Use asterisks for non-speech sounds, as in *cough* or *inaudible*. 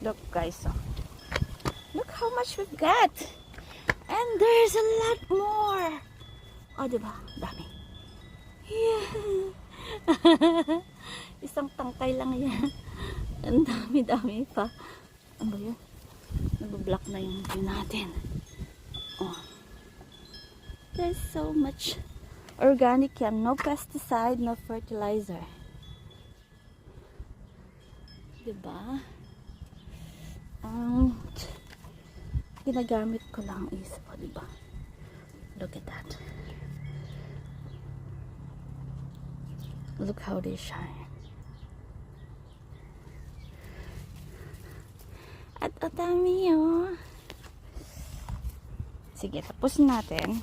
Look guys, oh. Look how much we've got. And there's a lot more. Oh, di ba? Dami. Yeah. *laughs* Isang tangkay lang yan. Ang dami-dami pa. Ano ba yun? Nag-block na yung view natin. Oh. There's so much organic yan. No pesticide, no fertilizer. Diba? Ang ginagamit ko lang is, oh, diba? Look at that. Look how they shine. At ang dami oh. Sige, tapos natin.